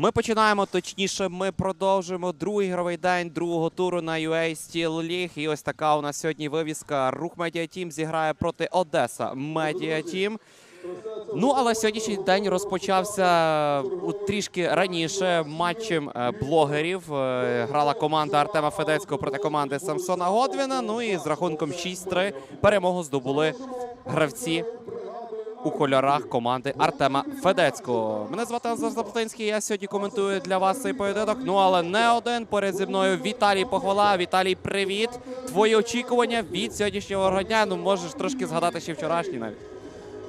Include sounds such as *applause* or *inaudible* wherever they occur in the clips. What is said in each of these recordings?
Ми починаємо, точніше, ми продовжуємо другий ігровий день другого туру на UA Steel League. І ось така у нас сьогодні вивіска. Рух Медіа Тім зіграє проти Одеса Медіа Тім. Ну, але сьогоднішній день розпочався у трішки раніше матчем е, блогерів. Е, Грала команда Артема Федецького проти команди Самсона Годвіна. Ну і з рахунком 6-3 перемогу здобули гравці у кольорах команди Артема Федецького. Мене звати Назар Заплатинський. Я сьогодні коментую для вас цей поєдинок. Ну але не один. Поряд зі мною Віталій Похвала. Віталій, привіт. Твої очікування від сьогоднішнього дня. Ну можеш трошки згадати ще вчорашній навіть.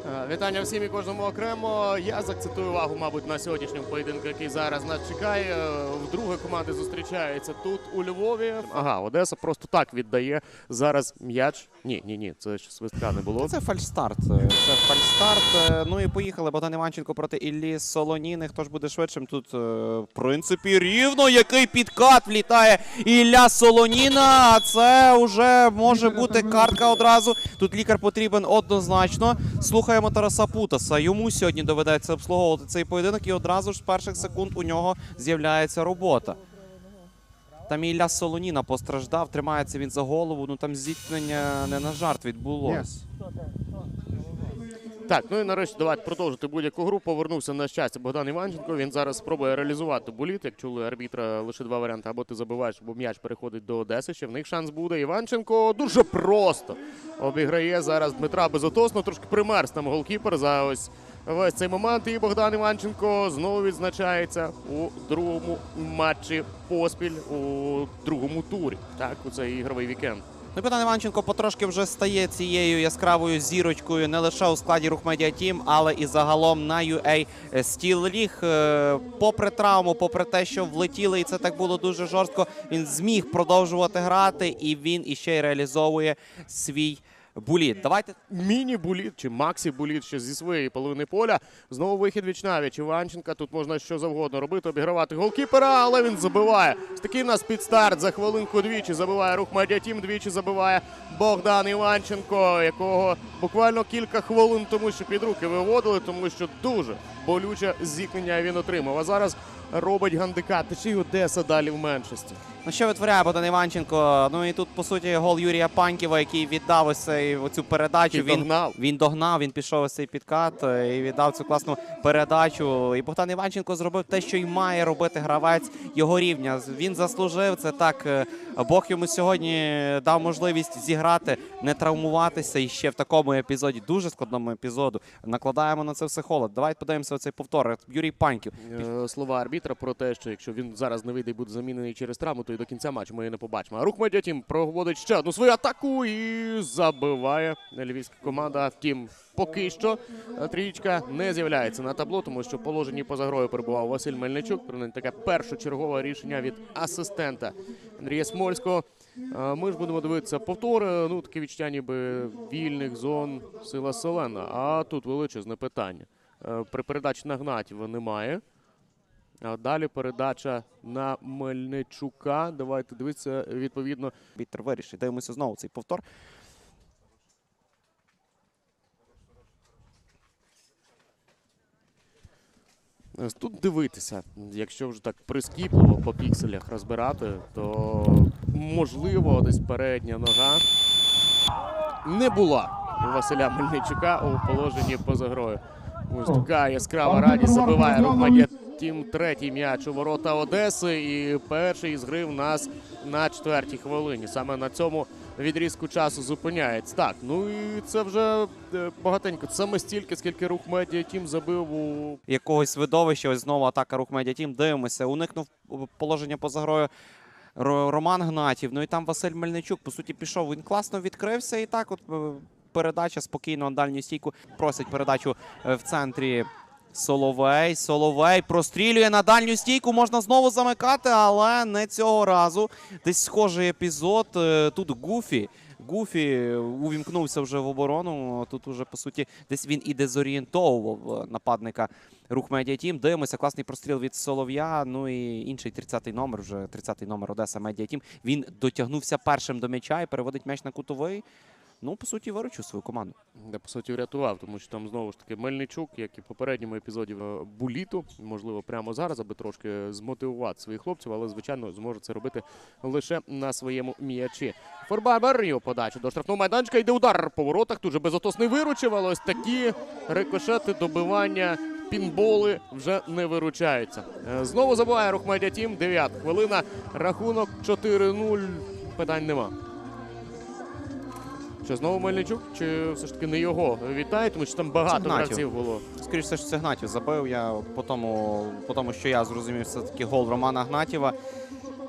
Е, Вітання всім і кожному окремо. Я закцентую увагу, мабуть, на сьогоднішньому поєдинку, який зараз нас чекає. Е, Вдруге команди зустрічаються тут у Львові. Ага, Одеса просто так віддає зараз м'яч. Ні, ні, ні, це ще свистка не було. Це фальстарт. Це фальстарт. Е, Ну і поїхали. Богдан Іванченко проти Іллі Солоніни. Хто ж буде швидшим? Тут, е, в принципі, рівно який підкат влітає Ілля Солоніна. А це вже може бути картка одразу. Тут лікар потрібен однозначно. Слухаємо Тараса Путаса. Йому сьогодні доведеться обслуговувати цей поєдинок, і одразу ж з перших секунд у нього з'являється робота. Там і Ілля Солоніна постраждав, тримається він за голову. Ну там зіткнення не на жарт відбулось. Так, ну і нарешті давайте продовжити будь-яку гру. Повернувся на щастя Богдан Іванченко. Він зараз спробує реалізувати боліт. Як чули арбітра, лише два варіанти: або ти забиваєш, або м'яч переходить до Одеси. Ще в них шанс буде. Іванченко дуже просто обіграє зараз Дмитра Безотосно. Трошки примерз там голкіпер за ось весь цей момент. І Богдан Іванченко знову відзначається у другому матчі поспіль у другому турі. Так, у цей ігровий вікенд. Ну, Богдан Іванченко потрошки вже стає цією яскравою зірочкою не лише у складі рух Медіа Тім, але і загалом на UA Steel League. Попри травму, попри те, що влетіли, і це так було дуже жорстко. Він зміг продовжувати грати, і він іще й реалізовує свій буліт. Давайте Міні-буліт чи максі-буліт ще зі своєї половини поля. Знову вихід вічнавіч Іванченка. Тут можна що завгодно робити, обігравати голкіпера, але він забиває. Ось такий у нас підстарт за хвилинку двічі забиває рух Медіатім, двічі забиває Богдан Іванченко, якого буквально кілька хвилин тому, що під руки виводили, тому що дуже болюче зіткнення він отримав. А зараз робить гандика. Та ще й Одеса далі в меншості. Ну, що витворяє Богдан Іванченко? Ну і тут, по суті, гол Юрія Панківа, який віддав ось цей, оцю передачу. Він, догнав. він догнав, він пішов ось цей підкат е, і віддав цю класну передачу. І Богдан Іванченко зробив те, що й має робити гравець його рівня. Він заслужив це так. е, Бог йому сьогодні дав можливість зіграти, не травмуватися і ще в такому епізоді, дуже складному епізоду. Накладаємо на це все холод. Давайте подивимося оцей повтор. Юрій Панків. Е, слова арбітра про те, що якщо він зараз не вийде і буде замінений через травму, то до кінця матчу ми її не побачимо. А рух Медіатім проводить ще одну свою атаку і забиває львівська команда. Втім, поки що е, трієчка не з'являється на табло, тому що в положенні поза грою перебував Василь Мельничук. Принаймні таке першочергове рішення від асистента Андрія Смольського. Е, Ми ж будемо дивитися повтори. Ну таке відчуття, ніби вільних зон сила селена. А тут величезне питання. Е, При передачі на Гнатєва немає. Далі передача на Мельничука. Давайте дивитися відповідно. Вітер вирішить. Дивимося знову цей повтор. Тут дивитися, якщо вже так прискіпливо по пікселях розбирати, то можливо десь передня нога не була у Василя Мельничука у положенні поза грою. Ось така яскрава радість забиває Рухмадія. Тім третій м'яч у ворота Одеси. І перший з гри в нас на четвертій хвилині. Саме на цьому відрізку часу зупиняється. Так, ну і це вже е, багатенько. Саме стільки, скільки рух медіа тім забив у якогось видовища. Ось знову атака рух Медіа Тім. Дивимося. Уникнув положення поза грою Роман Гнатів. Ну і там Василь Мельничук. По суті, пішов. Він класно відкрився. І так, от е, передача спокійно на дальню стійку. Просить передачу е, в центрі. Соловей, Соловей прострілює на дальню стійку. Можна знову замикати, але не цього разу. Десь схожий епізод. Е, Тут Гуфі. Гуфі увімкнувся вже в оборону. Тут уже по суті десь він і дезорієнтовував е, нападника рух Медіа Тім. Дивимося, класний простріл від Солов'я. Ну і інший 30-й номер, вже 30-й номер Одеса Медіа Тім. Він дотягнувся першим до м'яча і переводить м'яч на кутовий. Ну по суті виручив свою команду. де по суті врятував, тому що там знову ж таки Мельничук, як і в попередньому епізоді е, Буліту, можливо, прямо зараз, аби трошки змотивувати своїх хлопців, але звичайно зможе це робити лише на своєму м'ячі. Форбарбер його подача до штрафного майданчика. Йде удар по воротах. Тут же безотос не виручив, але ось такі рикошети, добивання. Пінболи вже не виручаються. Е, Знову забуває рух медіа тім. 9 хвилина. Рахунок 4-0. Питань нема. Що знову Мельничук? Чи все ж таки не його вітає, тому що там багато Гнатів. гравців було. Скоріше все, що це Гнатів забив. Я по тому, по тому, що я зрозумів, все таки гол Романа Гнатєва.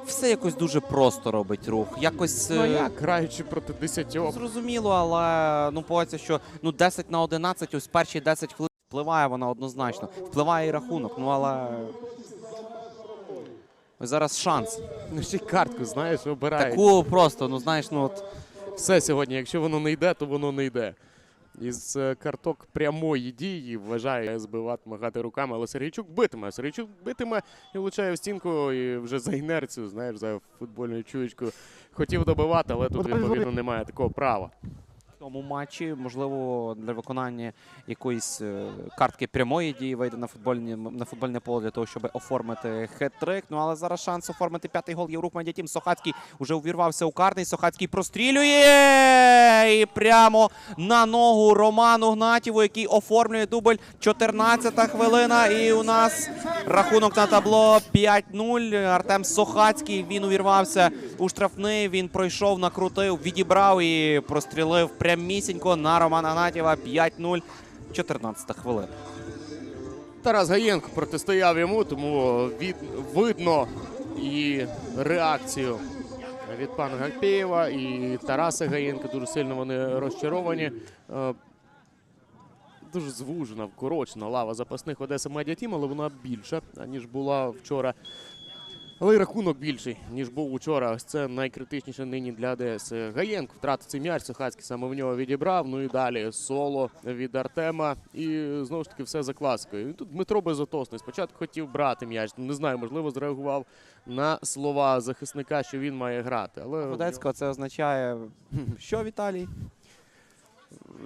Все якось дуже просто робить рух. Якось Ну е, як, граючи проти десятьох. зрозуміло, але ну погодься, що ну 10 на 11, ось перші 10 хвилин впливає вона однозначно. Впливає і рахунок. Ну але ось зараз шанс. Ну ще й картку, знаєш, обирає. Таку просто, ну знаєш, ну от Все сьогодні, якщо воно не йде, то воно не йде. Із е, карток прямої дії вважає збивати, махати руками, але Сергійчук битиме. Сергійчук битиме і влучає в стінку і вже за інерцію, знаєш, за футбольною чуєчкою. Хотів добивати, але тут відповідно немає такого права. Цьому матчі, можливо, для виконання якоїсь е, картки прямої дії вийде на футбольні на футбольне поле для того, щоб оформити хет-трик. Ну але зараз шанс оформити п'ятий гол Єврух Медіатім. Сохацький вже увірвався у карний. Сохацький прострілює і прямо на ногу Роману Гнатіву, який оформлює дубль. 14-та хвилина. І у нас рахунок на табло 5-0. Артем Сохацький він увірвався у штрафний. Він пройшов, накрутив, відібрав і прострілив прямісінько на Романа Гнатєва. 5-0. 14 хвилина. Тарас Гаєнко протистояв йому, тому від, видно і реакцію від пана Гакпєєва і Тараса Гаєнка. Дуже сильно вони розчаровані. Е, Дуже звужена, вкорочена лава запасних Одеса Медіа Тім, але вона більша, ніж була вчора. Але й рахунок більший, ніж був учора. Ось це найкритичніше нині для АДС. Гаєнко втратив цей м'яч, Сухацький саме в нього відібрав. Ну і далі соло від Артема. І знову ж таки все за класикою. Тут Дмитро Безотосний спочатку хотів брати м'яч. Не знаю, можливо, зреагував на слова захисника, що він має грати. Але Одецького це означає, що Віталій?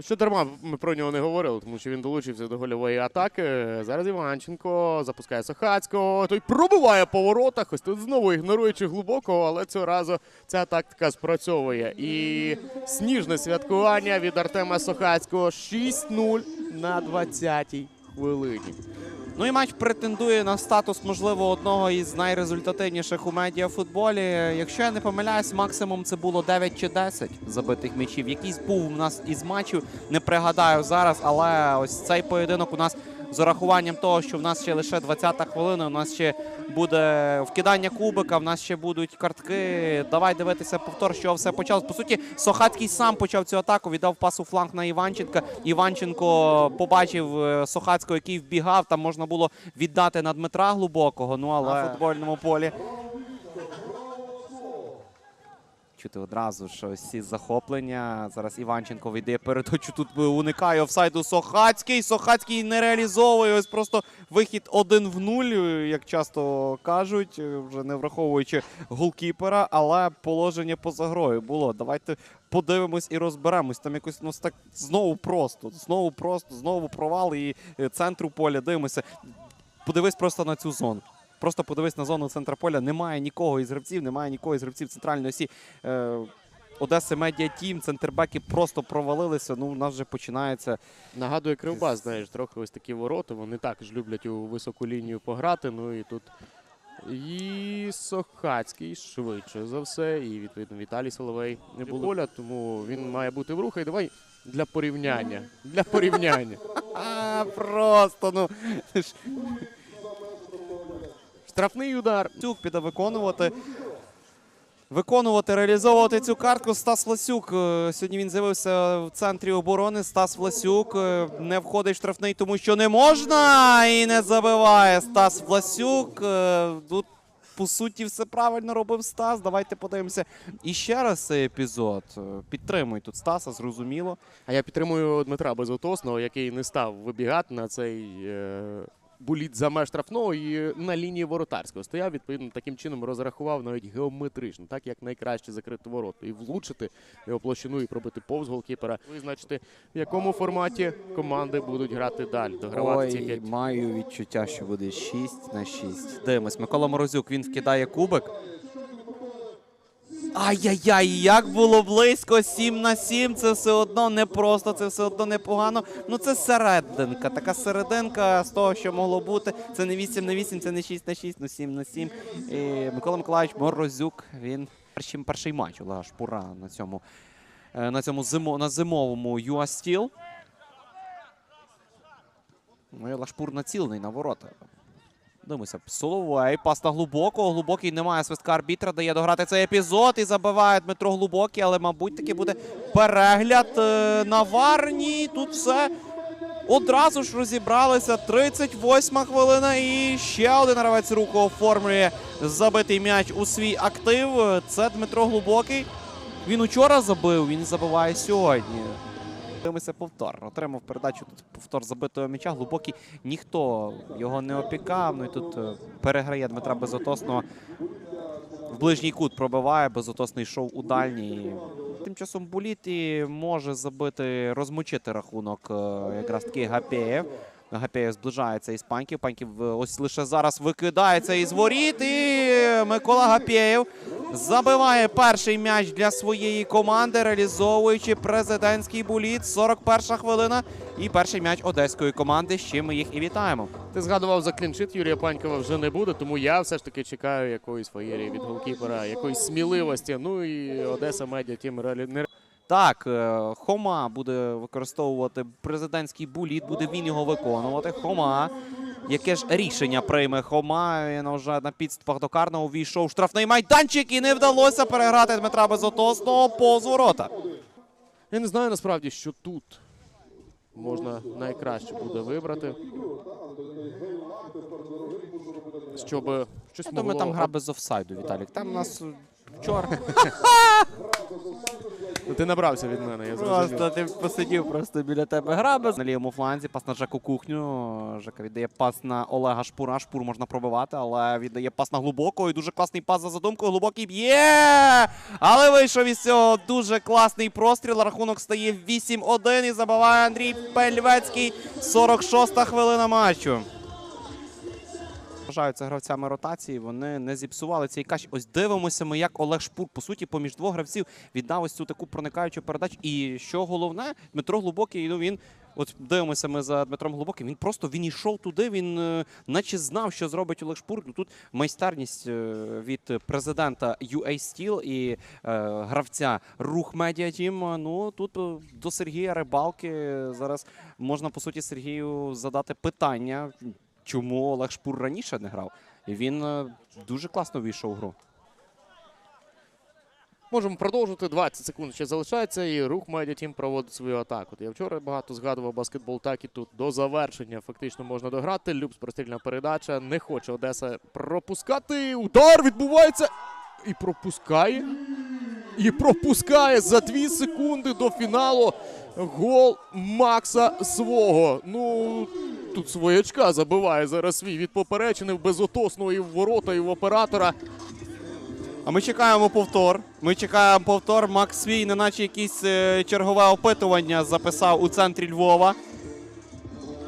Що дарма ми про нього не говорили, тому що він долучився до гольової атаки. Зараз Іванченко запускає Сахацького. Той пробиває по воротах. Ось тут знову ігноруючи глибокого, але цього разу ця тактика спрацьовує. І сніжне святкування від Артема Сохацького 6-0 на 20-й хвилині. Ну і матч претендує на статус, можливо, одного із найрезультативніших у медіафутболі. Якщо я не помиляюсь, максимум це було 9 чи 10 забитих м'ячів. Якийсь був у нас із матчів, не пригадаю зараз, але ось цей поєдинок у нас з урахуванням того, що в нас ще лише 20-та хвилина, у нас ще буде вкидання кубика, в нас ще будуть картки. Давай дивитися повтор, що все почалось. По суті, Сохацький сам почав цю атаку, віддав пас у фланг на Іванченка. Іванченко побачив е, Сохацького, який вбігав. Там можна було віддати на Дмитра Глибокого. Ну але на футбольному полі. Чути одразу, що всі захоплення. Зараз Іванченко вийде передачу. Тут уникає офсайду Сохацький. Сохацький не реалізовує. Ось просто вихід один в нуль, як часто кажуть, вже не враховуючи голкіпера, але положення поза грою було. Давайте подивимось і розберемось. Там якось ну так знову просто, знову просто, знову провал і центру поля. Дивимося. Подивись просто на цю зону. Просто подивись на зону центра поля. Немає нікого із гравців, немає нікого із гравців центральної осі. Е, Одеса Медіа Тім, центрбеки просто провалилися. Ну, у нас вже починається. Нагадує Кривбас, знаєш, трохи ось такі ворота. Вони також люблять у високу лінію пограти. Ну і тут і Сохацький швидше за все. І відповідно Віталій Соловей не було поля, тому він має бути в руху. І давай для порівняння. Для порівняння. *laughs* А, просто ну *laughs* Штрафний удар. Цюк піде виконувати. Виконувати, реалізовувати цю картку Стас Власюк. Е, Сьогодні він з'явився в центрі оборони. Стас Власюк е, не входить в штрафний, тому що не можна і не забиває Стас Власюк. Е, Тут, по суті, все правильно робив Стас. Давайте подивимося і ще раз цей епізод. Підтримуй тут Стаса, зрозуміло. А я підтримую Дмитра Безотосного, який не став вибігати на цей боліт за меж штрафного і на лінії воротарського стояв. Відповідно, таким чином розрахував навіть геометрично, так як найкраще закрити ворота і влучити його площину і пробити повз голкіпера. Визначити, в якому форматі команди будуть грати далі. Догравати ці Ой, п'ять. маю відчуття, що буде 6 на 6. Дивимось, Микола Морозюк, він вкидає кубик. Ай-яй-яй, як було близько 7 на 7. Це все одно не просто, це все одно непогано. Ну це серединка. Така серединка з того, що могло бути. Це не 8 на 8, це не 6 на 6, ну 7 на 7. І Микола Миколаївич Морозюк, він перший, перший матч Олега Шпура на цьому, е, на цьому зимо, на зимовому Steel. Ну, Лашпур націлений на ворота. Дивимося, Соловей, пас на глибокого. Глибокий немає свистка арбітра, дає дограти цей епізод і забиває Дмитро Глибокий, але, мабуть, таки буде перегляд е, на Варні. Тут все одразу ж розібралися. 38 хвилина і ще один гравець руку оформлює забитий м'яч у свій актив. Це Дмитро Глибокий. Він учора забив, він забиває сьогодні. Дивимося повтор. Отримав передачу тут повтор забитого м'яча. Глибокий ніхто його не опікав. Ну і тут е, переграє Дмитра Безотосного. В ближній кут пробиває, Безотосний йшов у дальній. Тим часом Буліт може забити, розмочити рахунок е, якраз таки Гапєєв. Гапєєв зближається із Паньків. Паньків е, ось лише зараз викидається із воріт. І Микола Гапєєв забиває перший м'яч для своєї команди, реалізовуючи президентський буліт. 41 хвилина. І перший м'яч одеської команди. З чим ми їх і вітаємо. Ти згадував за кліншит, Юрія Панькова вже не буде, тому я все ж таки чекаю якоїсь феєрії від голкіпера, якоїсь сміливості. Ну і Одеса медіа тім реалі... не Так, е, Хома буде використовувати президентський буліт, буде він його виконувати. Хома. Яке ж рішення прийме Хома? Він вже на підступах до карного увійшов штрафний майданчик і не вдалося переграти Дмитра Безотосного повз ворота. Я не знаю насправді, що тут можна найкраще буде вибрати. Щоб щось Я думаю, могло... там гра без офсайду, Віталік. Там у нас вчора *laughs* *laughs* Ну, Ти набрався від мене, я зрозумів. просто ти посидів просто біля тебе гра на лівому фланзі. Пас на Жеку кухню. Жека віддає пас на Олега Шпура. Шпур можна пробивати, але віддає пас на глибокого. І дуже класний пас за задумкою. Глибокий б'є. Але вийшов із цього дуже класний простріл. Рахунок стає 8-1 і забиває Андрій Пельвецький. 46-та хвилина матчу. Вважаються гравцями ротації, вони не зіпсували цей каш. Ось дивимося ми, як Олег Шпур, по суті, поміж двох гравців віддав ось цю таку проникаючу передачу. І що головне, Дмитро Глибокий, ну він. От дивимося ми за Дмитром Глибоким. Він просто він йшов туди, він е, наче знав, що зробить Олег Шпур. Ну, Тут майстерність е, від президента UA Steel і е, гравця Рух Медіа Тім. Ну тут е, до Сергія Рибалки зараз можна по суті Сергію задати питання, чому Олег Шпур раніше не грав. І він е, дуже класно війшов в гру. Можемо продовжити. 20 секунд ще залишається, і рух медіа тім проводить свою атаку. Я вчора багато згадував баскетбол, так і тут до завершення фактично можна дограти. Любс прострільна передача. Не хоче Одеса пропускати. Удар відбувається і пропускає. І пропускає за 2 секунди до фіналу гол Макса свого. Ну тут своячка забиває зараз свій від поперечини в безотосного і в ворота, і в оператора. А ми чекаємо повтор. Ми чекаємо повтор. Макс свій, неначе якесь е, чергове опитування записав у центрі Львова.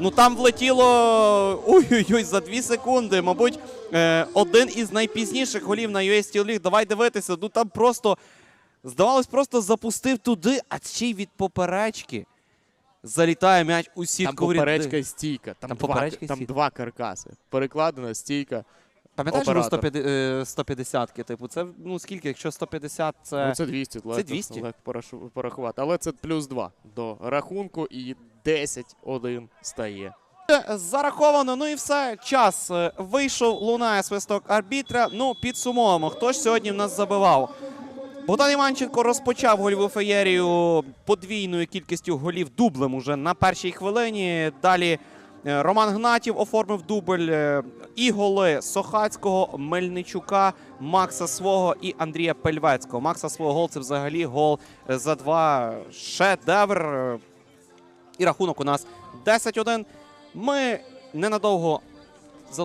Ну там влетіло ой-ой-ой за дві секунди. Мабуть, е, один із найпізніших голів на US Steel League. Давай дивитися. Ну там просто здавалось, просто запустив туди, а ще й від поперечки. Залітає м'яч у Там сітку ряди. поперечка і стійка. Там, Там два, там два каркаси. Перекладена стійка. Пам'ятаєш гру оператор. 150, ки Типу, це ну скільки? Якщо 150, це. Ну, це 200, легко, 200? легко порашу- порахувати. Але це плюс 2 до рахунку і 10-1 стає. Зараховано, ну і все. Час е, вийшов, лунає свисток арбітра. Ну, підсумовуємо, хто ж сьогодні в нас забивав. Богдан Іванченко розпочав гольову феєрію подвійною кількістю голів дублем уже на першій хвилині. Далі е, Роман Гнатів оформив дубль е, і голи Сохацького, Мельничука, Макса Свого і Андрія Пельвецького. Макса свого гол це взагалі гол е, за два шедевр. І рахунок у нас 10-1. Ми ненадовго